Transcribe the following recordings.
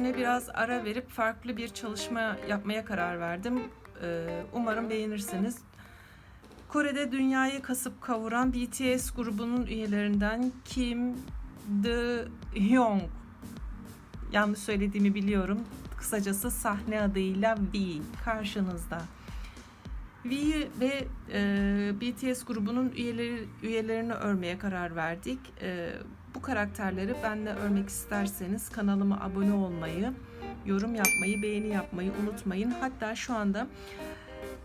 serisine biraz ara verip farklı bir çalışma yapmaya karar verdim. Ee, umarım beğenirsiniz. Kore'de dünyayı kasıp kavuran BTS grubunun üyelerinden Kim De Hyung. Yanlış söylediğimi biliyorum. Kısacası sahne adıyla V karşınızda. V ve e, BTS grubunun üyeleri üyelerini örmeye karar verdik. E, bu karakterleri benle örmek isterseniz kanalıma abone olmayı, yorum yapmayı, beğeni yapmayı unutmayın. Hatta şu anda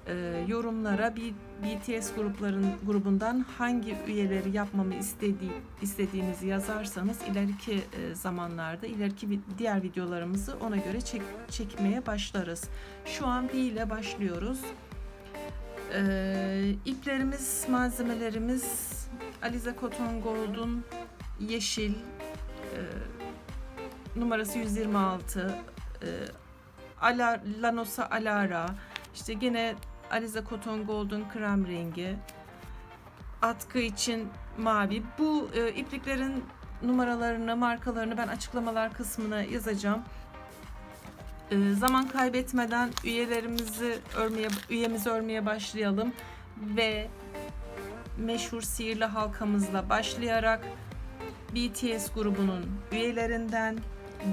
e, yorumlara bir BTS grupların grubundan hangi üyeleri yapmamı istediği, istediğinizi yazarsanız ileriki e, zamanlarda ileriki diğer videolarımızı ona göre çek, çekmeye başlarız. Şu an V ile başlıyoruz. E, iplerimiz, malzemelerimiz Alize Cotton Gold'un yeşil e, numarası 126 e, Ala, Lanosa Alara işte gene Alize Cotton Gold'un krem rengi atkı için mavi. Bu e, ipliklerin numaralarını markalarını ben açıklamalar kısmına yazacağım. E, zaman kaybetmeden üyelerimizi örmeye üyemizi örmeye başlayalım ve meşhur sihirli halkamızla başlayarak BTS grubunun üyelerinden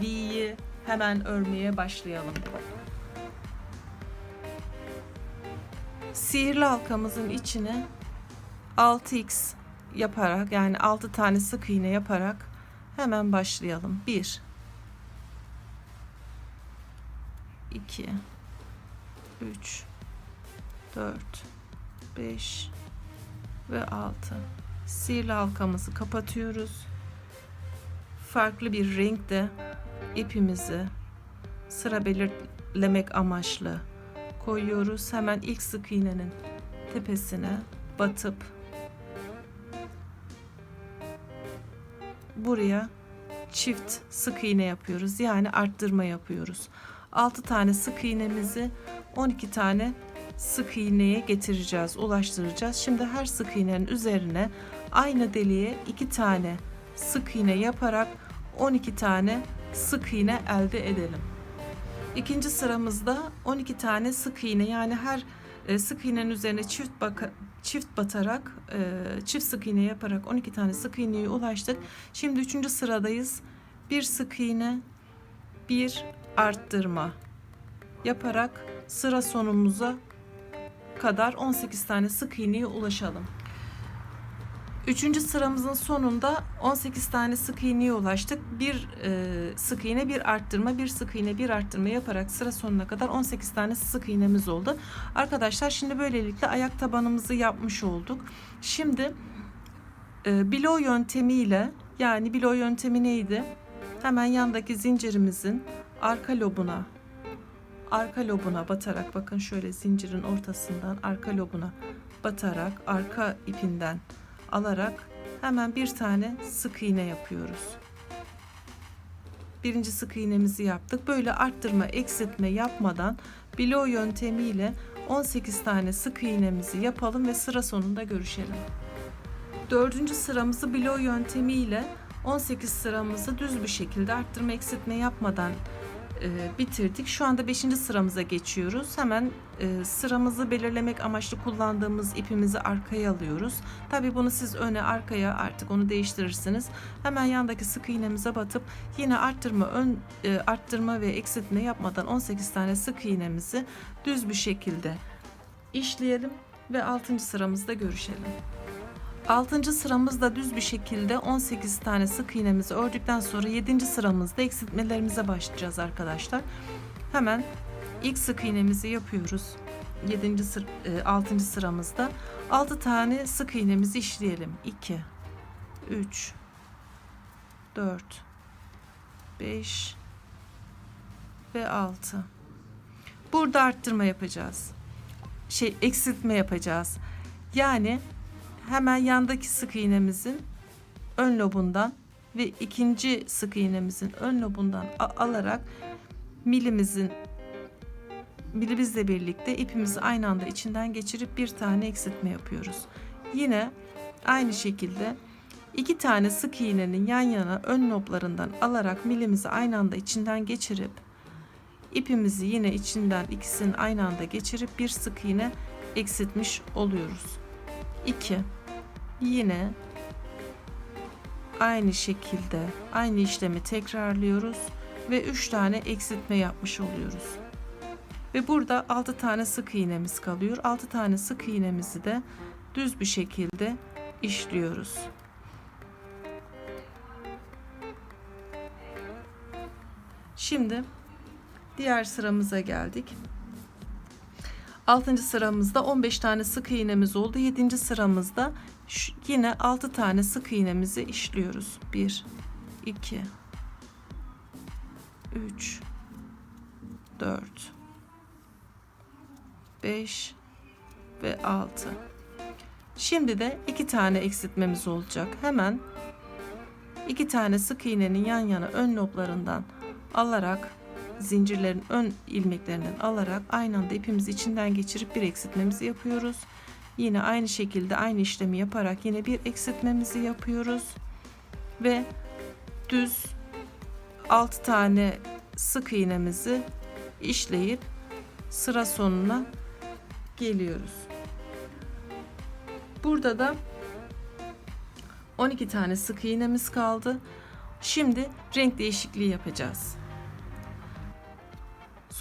V'yi hemen örmeye başlayalım. Sihirli halkamızın içine 6x yaparak yani 6 tane sık iğne yaparak hemen başlayalım. 1 2 3 4 5 ve 6 sihirli halkamızı kapatıyoruz farklı bir renkte ipimizi sıra belirlemek amaçlı koyuyoruz. Hemen ilk sık iğnenin tepesine batıp buraya çift sık iğne yapıyoruz. Yani arttırma yapıyoruz. 6 tane sık iğnemizi 12 tane sık iğneye getireceğiz, ulaştıracağız. Şimdi her sık iğnenin üzerine aynı deliğe 2 tane sık iğne yaparak 12 tane sık iğne elde edelim. İkinci sıramızda 12 tane sık iğne yani her e, sık iğnenin üzerine çift baka, çift batarak e, çift sık iğne yaparak 12 tane sık iğneye ulaştık. Şimdi üçüncü sıradayız. Bir sık iğne, bir arttırma yaparak sıra sonumuza kadar 18 tane sık iğneye ulaşalım. Üçüncü sıramızın sonunda 18 tane sık iğneye ulaştık. Bir e, sık iğne, bir arttırma, bir sık iğne, bir arttırma yaparak sıra sonuna kadar 18 tane sık iğnemiz oldu. Arkadaşlar şimdi böylelikle ayak tabanımızı yapmış olduk. Şimdi e, bilo yöntemiyle yani bilo yöntemi neydi? Hemen yandaki zincirimizin arka lobuna arka lobuna batarak bakın şöyle zincirin ortasından arka lobuna batarak arka ipinden alarak hemen bir tane sık iğne yapıyoruz. Birinci sık iğnemizi yaptık. Böyle arttırma, eksiltme yapmadan bilo yöntemiyle 18 tane sık iğnemizi yapalım ve sıra sonunda görüşelim. Dördüncü sıramızı bilo yöntemiyle 18 sıramızı düz bir şekilde arttırma, eksiltme yapmadan e, bitirdik. Şu anda 5. sıramıza geçiyoruz. Hemen e, sıramızı belirlemek amaçlı kullandığımız ipimizi arkaya alıyoruz. Tabi bunu siz öne arkaya artık onu değiştirirsiniz. Hemen yandaki sık iğnemize batıp yine arttırma ön e, arttırma ve eksiltme yapmadan 18 tane sık iğnemizi düz bir şekilde işleyelim ve 6. sıramızda görüşelim. 6. sıramızda düz bir şekilde 18 tane sık iğnemizi ördükten sonra 7. sıramızda eksiltmelerimize başlayacağız arkadaşlar. Hemen ilk sık iğnemizi yapıyoruz. 7. Sır, 6. sıramızda 6 tane sık iğnemizi işleyelim. 2 3 4 5 ve 6. Burada arttırma yapacağız. Şey eksiltme yapacağız. Yani hemen yandaki sık iğnemizin ön lobundan ve ikinci sık iğnemizin ön lobundan alarak milimizin milimizle birlikte ipimizi aynı anda içinden geçirip bir tane eksiltme yapıyoruz. Yine aynı şekilde İki tane sık iğnenin yan yana ön noplarından alarak milimizi aynı anda içinden geçirip ipimizi yine içinden ikisinin aynı anda geçirip bir sık iğne eksiltmiş oluyoruz. 2 yine aynı şekilde aynı işlemi tekrarlıyoruz ve 3 tane eksiltme yapmış oluyoruz. Ve burada 6 tane sık iğnemiz kalıyor. 6 tane sık iğnemizi de düz bir şekilde işliyoruz. Şimdi diğer sıramıza geldik. 6. sıramızda 15 tane sık iğnemiz oldu. 7. sıramızda yine 6 tane sık iğnemizi işliyoruz. 1 2 3 4 5 ve 6. Şimdi de iki tane eksiltmemiz olacak. Hemen iki tane sık iğnenin yan yana ön noplarından alarak zincirlerin ön ilmeklerinden alarak aynı anda ipimizi içinden geçirip bir eksiltmemizi yapıyoruz. Yine aynı şekilde aynı işlemi yaparak yine bir eksiltmemizi yapıyoruz. Ve düz 6 tane sık iğnemizi işleyip sıra sonuna geliyoruz. Burada da 12 tane sık iğnemiz kaldı. Şimdi renk değişikliği yapacağız.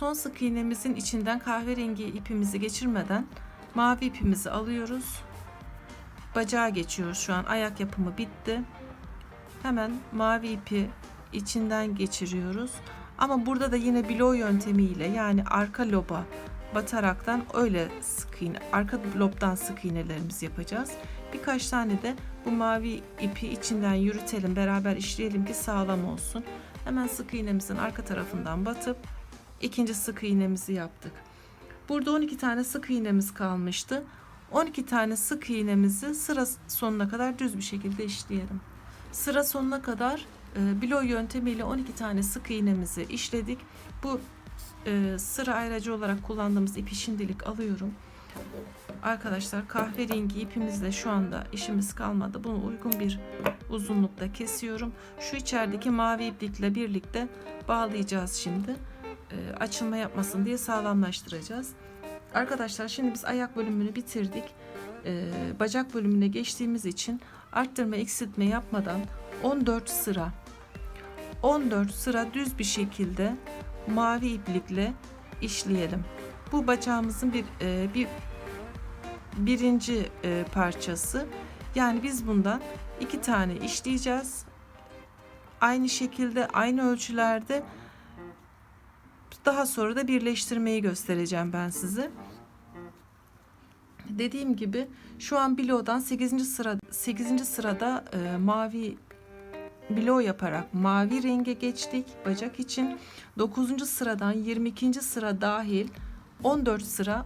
Son sık iğnemizin içinden kahverengi ipimizi geçirmeden mavi ipimizi alıyoruz. Bacağa geçiyoruz şu an. Ayak yapımı bitti. Hemen mavi ipi içinden geçiriyoruz. Ama burada da yine blow yöntemiyle yani arka loba bataraktan öyle sık iğne, arka lobdan sık iğnelerimizi yapacağız. Birkaç tane de bu mavi ipi içinden yürütelim, beraber işleyelim ki sağlam olsun. Hemen sık iğnemizin arka tarafından batıp ikinci sık iğnemizi yaptık. Burada 12 tane sık iğnemiz kalmıştı. 12 tane sık iğnemizi sıra sonuna kadar düz bir şekilde işleyelim. Sıra sonuna kadar e, blow yöntemiyle 12 tane sık iğnemizi işledik. Bu e, sıra ayracı olarak kullandığımız ipi şimdilik alıyorum. Arkadaşlar kahverengi ipimizle şu anda işimiz kalmadı. Bunu uygun bir uzunlukta kesiyorum. Şu içerideki mavi iplikle birlikte bağlayacağız şimdi. E, açılma yapmasın diye sağlamlaştıracağız. Arkadaşlar şimdi biz ayak bölümünü bitirdik. E, bacak bölümüne geçtiğimiz için arttırma eksiltme yapmadan 14 sıra 14 sıra düz bir şekilde mavi iplikle işleyelim. Bu bacağımızın bir e, bir birinci parçası. Yani biz bundan iki tane işleyeceğiz. Aynı şekilde aynı ölçülerde daha sonra da birleştirmeyi göstereceğim ben size. Dediğim gibi şu an bilodan 8. sıra 8. sırada e, mavi bilo yaparak mavi renge geçtik bacak için. 9. sıradan 22. sıra dahil 14 sıra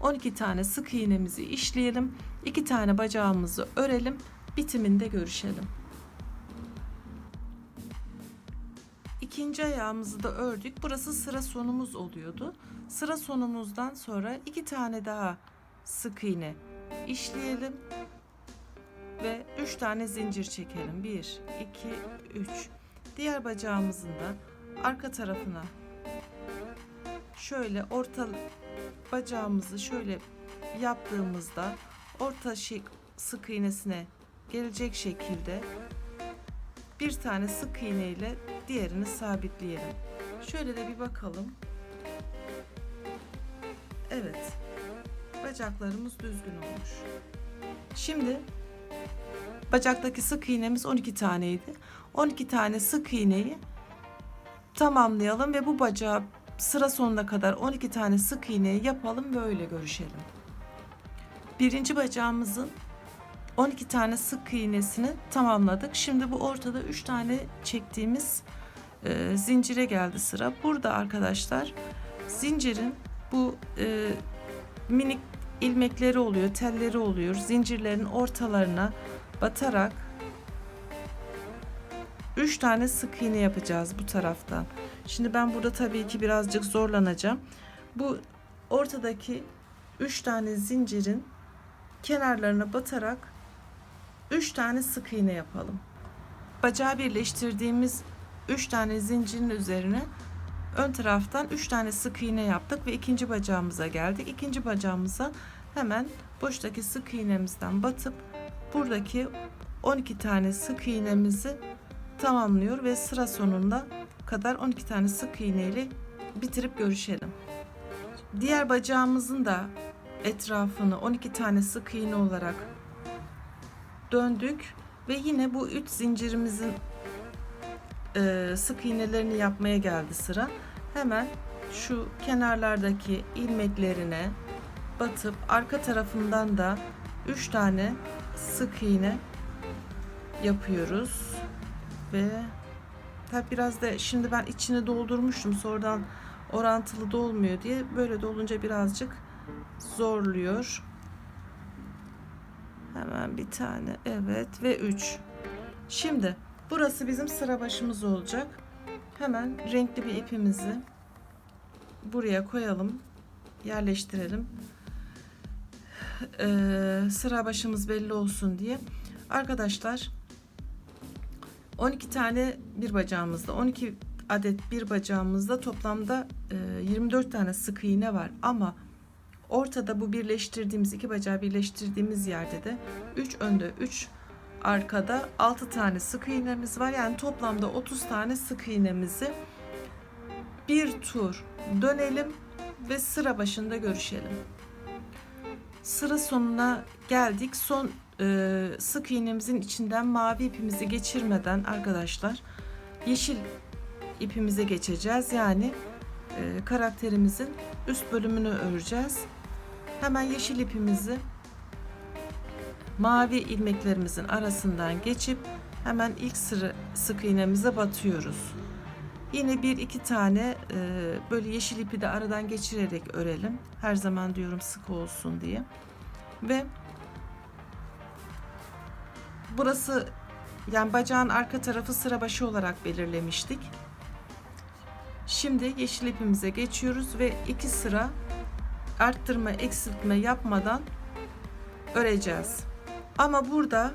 12 tane sık iğnemizi işleyelim. 2 tane bacağımızı örelim. Bitiminde görüşelim. İkinci ayağımızı da ördük. Burası sıra sonumuz oluyordu. Sıra sonumuzdan sonra iki tane daha sık iğne işleyelim ve 3 tane zincir çekelim. 1 2 3. Diğer bacağımızın da arka tarafına şöyle orta bacağımızı şöyle yaptığımızda orta şık sık iğnesine gelecek şekilde bir tane sık iğne ile diğerini sabitleyelim. Şöyle de bir bakalım. Evet. Bacaklarımız düzgün olmuş. Şimdi bacaktaki sık iğnemiz 12 taneydi. 12 tane sık iğneyi tamamlayalım ve bu bacağı sıra sonuna kadar 12 tane sık iğneyi yapalım ve öyle görüşelim. Birinci bacağımızın 12 tane sık iğnesini tamamladık. Şimdi bu ortada 3 tane çektiğimiz e, zincire geldi sıra. Burada arkadaşlar zincirin bu e, minik ilmekleri oluyor, telleri oluyor. Zincirlerin ortalarına batarak 3 tane sık iğne yapacağız bu taraftan. Şimdi ben burada tabii ki birazcık zorlanacağım. Bu ortadaki 3 tane zincirin kenarlarına batarak 3 tane sık iğne yapalım. Bacağı birleştirdiğimiz 3 tane zincirin üzerine ön taraftan 3 tane sık iğne yaptık ve ikinci bacağımıza geldik. İkinci bacağımıza hemen boştaki sık iğnemizden batıp buradaki 12 tane sık iğnemizi tamamlıyor ve sıra sonunda kadar 12 tane sık iğne ile bitirip görüşelim. Diğer bacağımızın da etrafını 12 tane sık iğne olarak döndük ve yine bu 3 zincirimizin e, sık iğnelerini yapmaya geldi sıra. Hemen şu kenarlardaki ilmeklerine batıp arka tarafından da 3 tane sık iğne yapıyoruz ve tabi biraz da şimdi ben içini doldurmuştum sonradan orantılı dolmuyor diye böyle dolunca birazcık zorluyor. Hemen bir tane evet ve 3. Şimdi burası bizim sıra başımız olacak. Hemen renkli bir ipimizi buraya koyalım. Yerleştirelim. Ee, sıra başımız belli olsun diye. Arkadaşlar 12 tane bir bacağımızda 12 adet bir bacağımızda toplamda e, 24 tane sık iğne var ama ortada bu birleştirdiğimiz iki bacağı birleştirdiğimiz yerde de 3 önde 3 arkada 6 tane sık iğnemiz var. Yani toplamda 30 tane sık iğnemizi bir tur dönelim ve sıra başında görüşelim. Sıra sonuna geldik. Son e, sık iğnemizin içinden mavi ipimizi geçirmeden arkadaşlar yeşil ipimize geçeceğiz. Yani e, karakterimizin üst bölümünü öreceğiz. Hemen yeşil ipimizi mavi ilmeklerimizin arasından geçip hemen ilk sıra sık iğnemize batıyoruz. Yine bir iki tane e, böyle yeşil ipi de aradan geçirerek örelim. Her zaman diyorum sık olsun diye. Ve burası yani bacağın arka tarafı sıra başı olarak belirlemiştik. Şimdi yeşil ipimize geçiyoruz ve iki sıra arttırma eksiltme yapmadan öreceğiz. Ama burada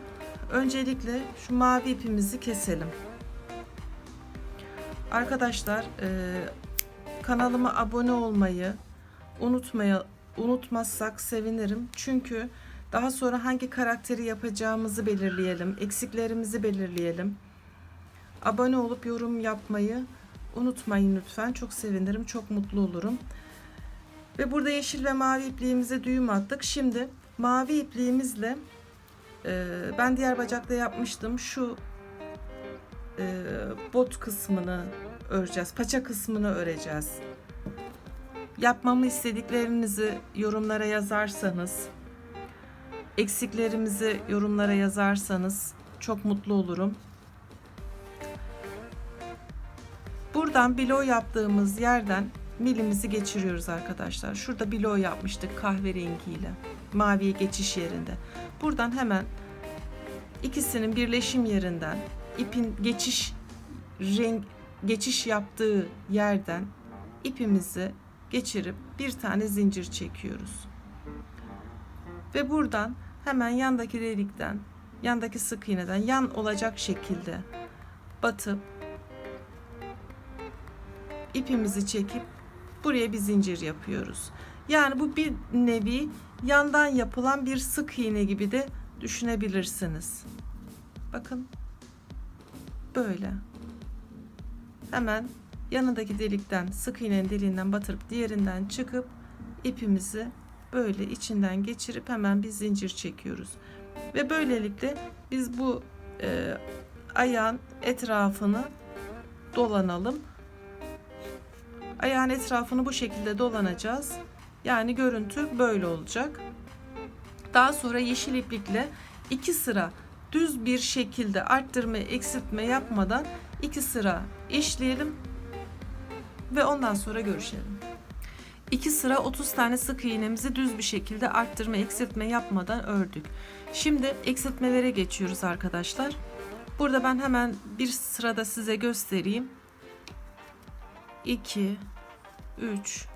öncelikle şu mavi ipimizi keselim. Arkadaşlar e, kanalıma abone olmayı unutmaya unutmazsak sevinirim. Çünkü daha sonra hangi karakteri yapacağımızı belirleyelim, eksiklerimizi belirleyelim. Abone olup yorum yapmayı unutmayın lütfen. Çok sevinirim, çok mutlu olurum. Ve burada yeşil ve mavi ipliğimize düğüm attık. Şimdi mavi ipliğimizle e, ben diğer bacakta yapmıştım. Şu e, bot kısmını öreceğiz. Paça kısmını öreceğiz. Yapmamı istediklerinizi yorumlara yazarsanız, eksiklerimizi yorumlara yazarsanız çok mutlu olurum. Buradan bilo yaptığımız yerden milimizi geçiriyoruz arkadaşlar. Şurada bilo yapmıştık kahverengiyle. Maviye geçiş yerinde. Buradan hemen ikisinin birleşim yerinden ipin geçiş renk geçiş yaptığı yerden ipimizi geçirip bir tane zincir çekiyoruz. Ve buradan hemen yandaki delikten, yandaki sık iğneden yan olacak şekilde batıp ipimizi çekip buraya bir zincir yapıyoruz. Yani bu bir nevi yandan yapılan bir sık iğne gibi de düşünebilirsiniz. Bakın böyle. Hemen yanındaki delikten sık iğnenin deliğinden batırıp diğerinden çıkıp ipimizi böyle içinden geçirip hemen bir zincir çekiyoruz. Ve böylelikle biz bu e, ayağın etrafını dolanalım. Ayağın etrafını bu şekilde dolanacağız. Yani görüntü böyle olacak. Daha sonra yeşil iplikle iki sıra düz bir şekilde arttırma eksiltme yapmadan iki sıra işleyelim ve ondan sonra görüşelim. İki sıra 30 tane sık iğnemizi düz bir şekilde arttırma eksiltme yapmadan ördük. Şimdi eksiltmelere geçiyoruz arkadaşlar. Burada ben hemen bir sırada size göstereyim. 2 3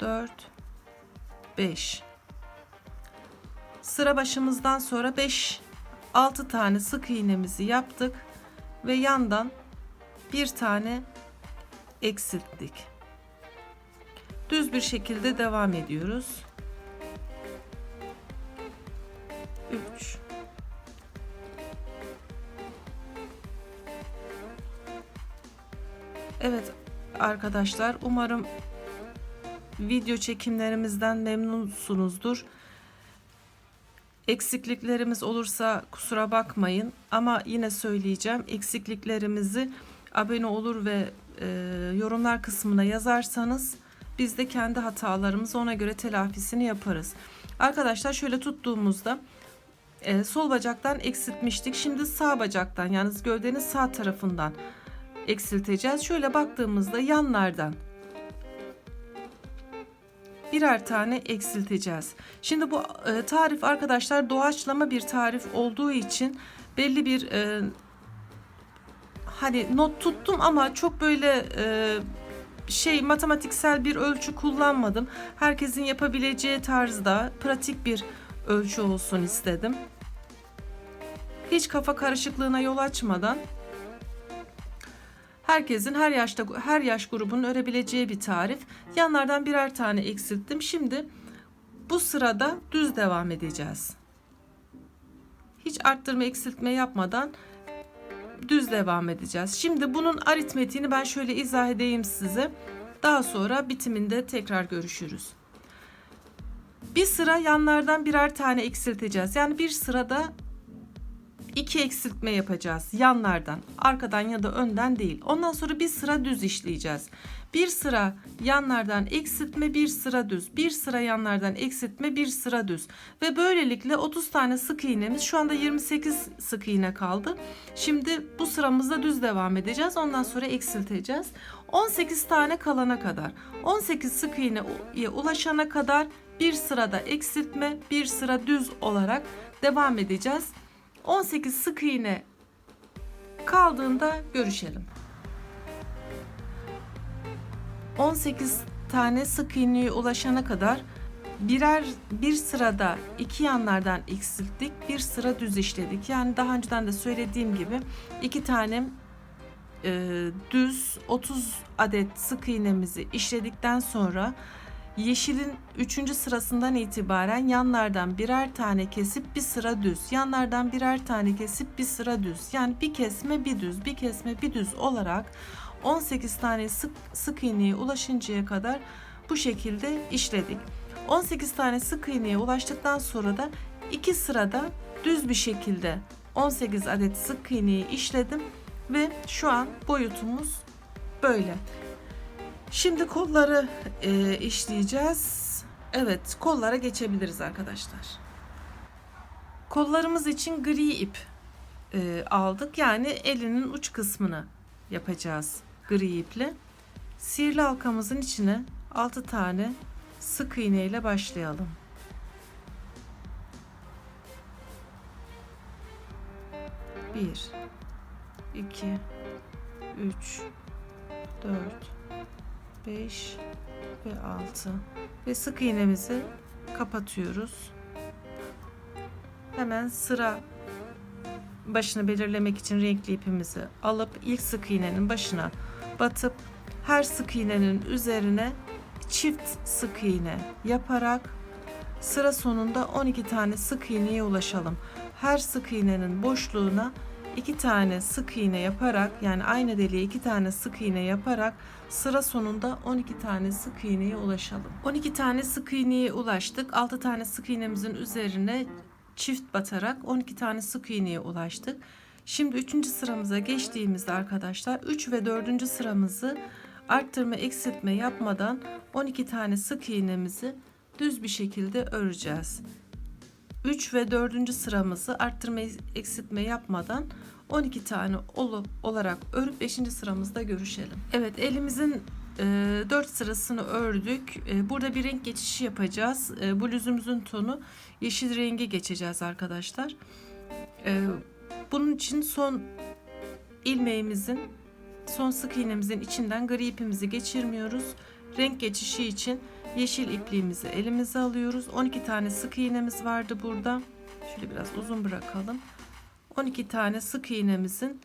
4 5 Sıra başımızdan sonra 5 6 tane sık iğnemizi yaptık ve yandan bir tane eksilttik. Düz bir şekilde devam ediyoruz. 3 Evet arkadaşlar umarım video çekimlerimizden memnunsunuzdur. Eksikliklerimiz olursa kusura bakmayın ama yine söyleyeceğim eksikliklerimizi abone olur ve e, yorumlar kısmına yazarsanız biz de kendi hatalarımızı ona göre telafisini yaparız. Arkadaşlar şöyle tuttuğumuzda e, sol bacaktan eksiltmiştik. Şimdi sağ bacaktan yani gövdenin sağ tarafından eksilteceğiz. Şöyle baktığımızda yanlardan birer tane eksilteceğiz. Şimdi bu e, tarif arkadaşlar doğaçlama bir tarif olduğu için belli bir e, hani not tuttum ama çok böyle e, şey matematiksel bir ölçü kullanmadım. Herkesin yapabileceği tarzda pratik bir ölçü olsun istedim. Hiç kafa karışıklığına yol açmadan herkesin her yaşta her yaş grubunun örebileceği bir tarif. Yanlardan birer tane eksilttim. Şimdi bu sırada düz devam edeceğiz. Hiç arttırma eksiltme yapmadan düz devam edeceğiz. Şimdi bunun aritmetiğini ben şöyle izah edeyim size. Daha sonra bitiminde tekrar görüşürüz. Bir sıra yanlardan birer tane eksilteceğiz. Yani bir sırada iki eksiltme yapacağız yanlardan. Arkadan ya da önden değil. Ondan sonra bir sıra düz işleyeceğiz. Bir sıra yanlardan eksiltme, bir sıra düz. Bir sıra yanlardan eksiltme, bir sıra düz. Ve böylelikle 30 tane sık iğnemiz şu anda 28 sık iğne kaldı. Şimdi bu sıramızda düz devam edeceğiz. Ondan sonra eksilteceğiz. 18 tane kalana kadar. 18 sık iğneye ulaşana kadar bir sırada eksiltme, bir sıra düz olarak devam edeceğiz. 18 sık iğne kaldığında görüşelim. 18 tane sık iğneye ulaşana kadar birer bir sırada iki yanlardan eksilttik, bir sıra düz işledik. Yani daha önceden de söylediğim gibi iki tane e, düz 30 adet sık iğnemizi işledikten sonra Yeşilin 3. sırasından itibaren yanlardan birer tane kesip bir sıra düz. Yanlardan birer tane kesip bir sıra düz. Yani bir kesme bir düz, bir kesme bir düz olarak 18 tane sık sık iğneye ulaşıncaya kadar bu şekilde işledik. 18 tane sık iğneye ulaştıktan sonra da iki sırada düz bir şekilde 18 adet sık iğneyi işledim ve şu an boyutumuz böyle. Şimdi kolları e, işleyeceğiz. Evet kollara geçebiliriz arkadaşlar. Kollarımız için gri ip e, aldık. Yani elinin uç kısmını yapacağız gri iple. Sihirli halkamızın içine 6 tane sık iğne ile başlayalım. Bir, iki, üç, dört, 5 ve 6 ve sık iğnemizi kapatıyoruz. Hemen sıra başını belirlemek için renkli ipimizi alıp ilk sık iğnenin başına batıp her sık iğnenin üzerine çift sık iğne yaparak sıra sonunda 12 tane sık iğneye ulaşalım. Her sık iğnenin boşluğuna iki tane sık iğne yaparak yani aynı deliğe iki tane sık iğne yaparak sıra sonunda 12 tane sık iğneye ulaşalım. 12 tane sık iğneye ulaştık. 6 tane sık iğnemizin üzerine çift batarak 12 tane sık iğneye ulaştık. Şimdi 3. sıramıza geçtiğimizde arkadaşlar 3 ve 4. sıramızı arttırma eksiltme yapmadan 12 tane sık iğnemizi düz bir şekilde öreceğiz. 3 ve 4. sıramızı arttırma eksiltme yapmadan 12 tane olup olarak örüp 5. sıramızda görüşelim. Evet elimizin e, 4 sırasını ördük. E, burada bir renk geçişi yapacağız. E, bluzumuzun tonu yeşil rengi geçeceğiz arkadaşlar. E, bunun için son ilmeğimizin son sık iğnemizin içinden gri ipimizi geçirmiyoruz. Renk geçişi için yeşil ipliğimizi elimize alıyoruz. 12 tane sık iğnemiz vardı burada. Şöyle biraz uzun bırakalım. 12 tane sık iğnemizin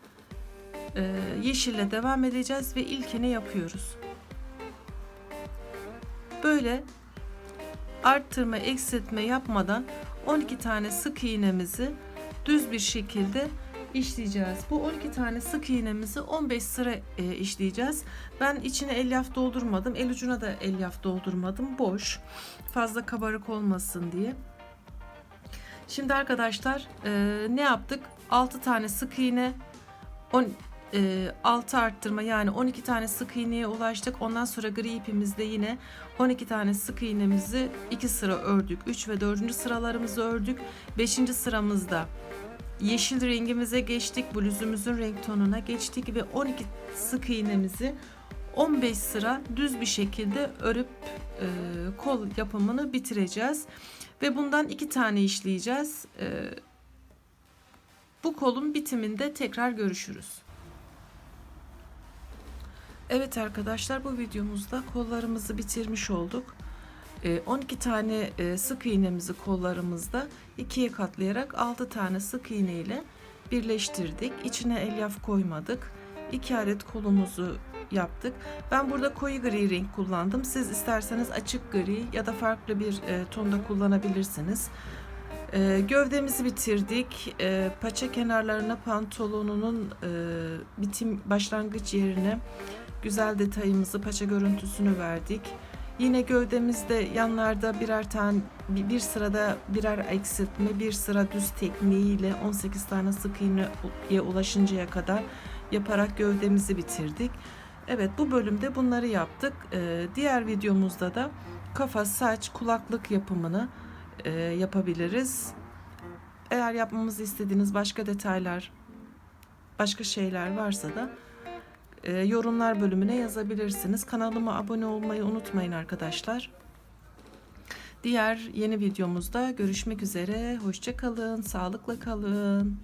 e, yeşille devam edeceğiz ve ilkini yapıyoruz. Böyle arttırma, eksiltme yapmadan 12 tane sık iğnemizi düz bir şekilde işleyeceğiz. Bu 12 tane sık iğnemizi 15 sıra e, işleyeceğiz. Ben içine elyaf doldurmadım. El ucuna da elyaf doldurmadım. Boş. Fazla kabarık olmasın diye. Şimdi arkadaşlar e, ne yaptık? 6 tane sık iğne 10 e, 6 arttırma yani 12 tane sık iğneye ulaştık. Ondan sonra gri ipimizde yine 12 tane sık iğnemizi 2 sıra ördük. 3 ve 4. sıralarımızı ördük. 5. sıramızda yeşil rengimize geçtik. Bluzumuzun renk tonuna geçtik ve 12 sık iğnemizi 15 sıra düz bir şekilde örüp e, kol yapımını bitireceğiz. Ve bundan iki tane işleyeceğiz. E, bu kolun bitiminde tekrar görüşürüz. Evet arkadaşlar bu videomuzda kollarımızı bitirmiş olduk. E, 12 tane e, sık iğnemizi kollarımızda ikiye katlayarak 6 tane sık iğne ile birleştirdik. İçine elyaf koymadık. 2 adet kolumuzu yaptık. Ben burada koyu gri renk kullandım. Siz isterseniz açık gri ya da farklı bir e, tonda kullanabilirsiniz. E, gövdemizi bitirdik. Paça kenarlarına pantolonunun bitim başlangıç yerine güzel detayımızı, paça görüntüsünü verdik. Yine gövdemizde yanlarda birer tane bir sırada birer eksiltme, bir sıra düz tekniğiyle 18 tane sık iğneye ulaşıncaya kadar yaparak gövdemizi bitirdik. Evet bu bölümde bunları yaptık. Ee, diğer videomuzda da kafa, saç, kulaklık yapımını e, yapabiliriz. Eğer yapmamızı istediğiniz başka detaylar, başka şeyler varsa da e, yorumlar bölümüne yazabilirsiniz. Kanalıma abone olmayı unutmayın arkadaşlar. Diğer yeni videomuzda görüşmek üzere. Hoşça kalın, sağlıkla kalın.